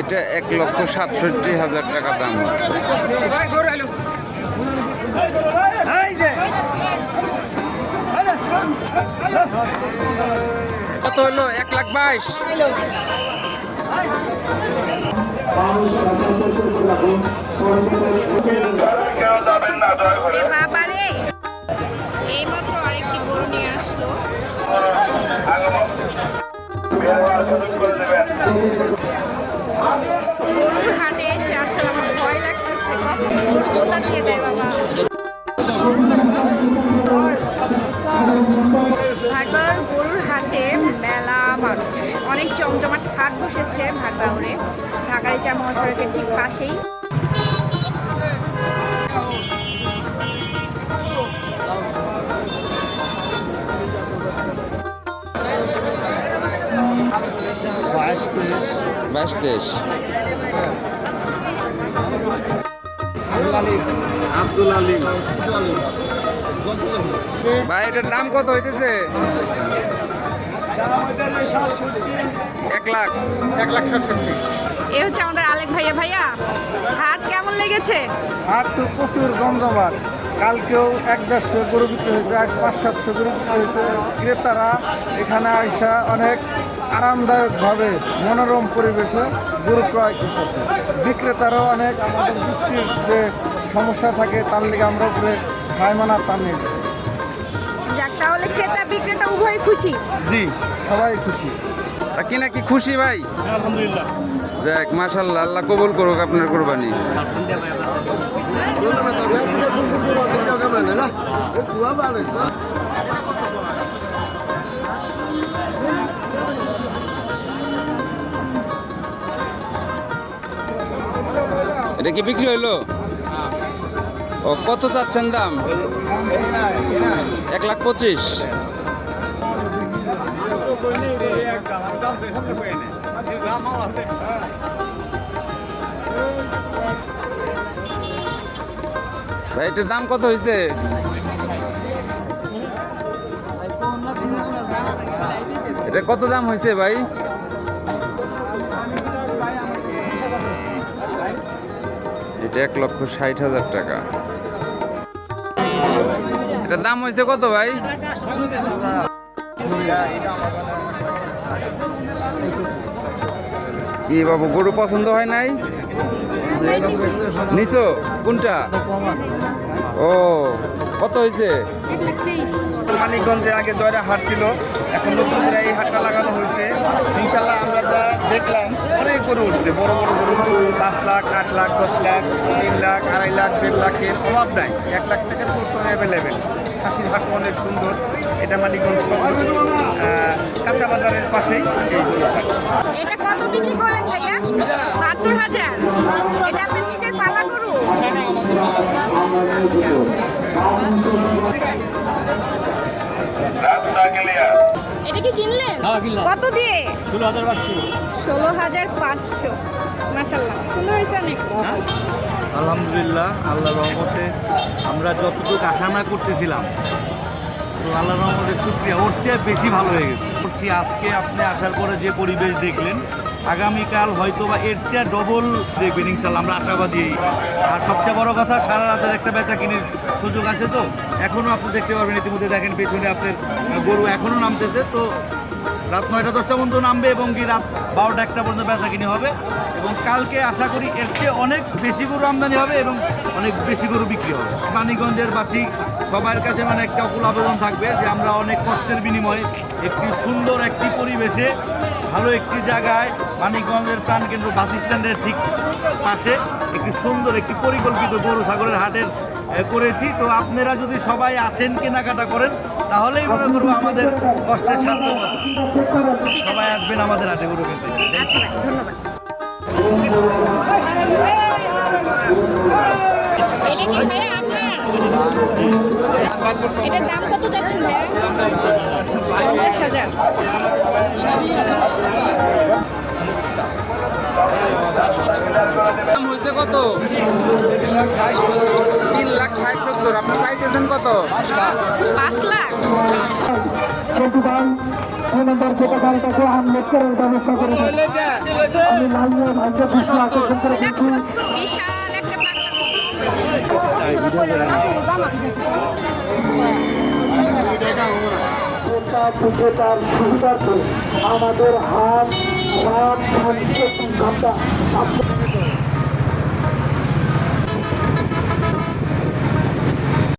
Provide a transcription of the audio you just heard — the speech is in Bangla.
এটা এক লক্ষ সাতষট্টি হাজার টাকা দাম হচ্ছে। কত হলো? এক লাখ বাইশ। ভাটবাউর গরুর হাটে মেলা মানুষ। অনেক জমজমাট হাট বসেছে ভাটবাউরে ঢাকার চা মহাসড়কের ঠিক পাশেই। বাইশ তেইশ। আব্দুল আলিম। ভাই এটার দাম কত হইতেছে? এক লাখ। এক লাখ সাতষট্টি। এ হচ্ছে আমাদের আলেক ভাইয়া। ভাইয়া হাট কেমন লেগেছে? আর তো প্রচুর জমজমাট কালকেও এক দেড়শো গরু বিক্রি হয়েছে আজ পাঁচ সাতশো গরু বিক্রি হয়েছে। ক্রেতারা এখানে আসা অনেক আরামদায়কভাবে মনোরম পরিবেশে গরু ক্রয় করতেছে। বিক্রেতারাও অনেক আমাদের বৃষ্টির যে সমস্যা থাকে তার লিগে আমরা উপরে ছয় মানা টানি যাক তাহলে ক্রেতা বিক্রেতা উভয় খুশি? জি সবাই খুশি। তা কি নাকি খুশি ভাই? আলহামদুলিল্লাহ। যাক মাশাল্লাহ আল্লাহ কবুল করুক আপনার কোরবানি। এটা কি বিক্রি হইল? ও, কত চাচ্ছেন দাম? এক লাখ পঁচিশ। ভাই, এটার দাম কত হয়েছে এটা কত দাম হয়েছে ভাই? এটা এক লক্ষ ষাট হাজার টাকা। এটার দাম হয়েছে কত ভাই? কি বাবু, গরু পছন্দ হয় নাই? নিছো? কোনটা? ও কত হয়েছে? মানিকগঞ্জে আগে জয়রা হাট ছিল এখন নতুন করে এই হাটটা লাগানো হয়েছে। ইনশাল্লাহ আমরা যা দেখলাম অনেক গরু উঠছে বড় বড় গরু। পাঁচ লাখ আট লাখ দশ লাখ তিন লাখ আড়াই লাখ দেড় লাখের অভাব নাই। এক লাখ টাকার তো অ্যাভেলেবেল খাসির হাট অনেক সুন্দর এটা মানিকগঞ্জ শহর। আহ, কাঁচা বাজারের পাশেই এই এটা কত বিক্রি করলেন ভাইয়া? বাহাত্তর হাজার। এটা আপনার নিজের পালা গরু? এটা কি কিনলেন? কত দিয়ে? ষোলো হাজার পাঁচশো। ষোলো হাজার পাঁচশো। মাসাল্লাহ সুন্দর হয়েছে অনেক। আলহামদুলিল্লাহ আল্লাহ রহমতে আমরা যতটুকু আশা না করতেছিলাম। তো আল্লাহ রহমতের শুক্রিয়া। ওর চেয়ে বেশি ভালো হয়ে গেছে। আজকে আপনি আসার পরে যে পরিবেশ দেখলেন আগামীকাল হয়তো বা এর চেয়ে ডবল দেখবেন ইনশাল্লাহ আমরা আশাবাদী আর সবচেয়ে বড় কথা, সারা রাতের একটা বেচা কিনের সুযোগ আছে তো? এখনও আপনি দেখতে পারবেন ইতিমধ্যে, দেখেন পেছনে আপনার গরু এখনও নামতেছে। তো রাত নয়টা দশটা পর্যন্ত নামবে এবং কি রাত বারোটা একটা পর্যন্ত বেচা কিনে হবে। এবং কালকে আশা করি এর চেয়ে অনেক বেশি গরু আমদানি হবে এবং অনেক বেশি গরু বিক্রি হবে। মানিকগঞ্জের বাসী, সবার কাছে মানে একটা অকুল আবেদন থাকবে যে আমরা অনেক কষ্টের বিনিময়ে একটি সুন্দর একটি পরিবেশে ভালো একটি জায়গায় মানিকগঞ্জের প্রাণকেন্দ্র বাস স্ট্যান্ডের ঠিক পাশে একটি সুন্দর একটি পরিকল্পিত গরু ছাগলের হাটের করেছি। তো আপনারা যদি সবাই আসেন, কেনাকাটা করেন, তাহলেই মনে করব আমাদের কষ্টের সার্থকতা সবাই আসবেন আমাদের হাটে গরু কিনতে। আচ্ছা এটার দাম কত যাচ্ছেন ভাইয়া? পঞ্চাশ হাজার। তিন লাখ ষাট সত্তর আপনি চাইতেছেন কত পাঁচ লাখ বিশাল একটা আমাদের হাত হাত ঘণ্টা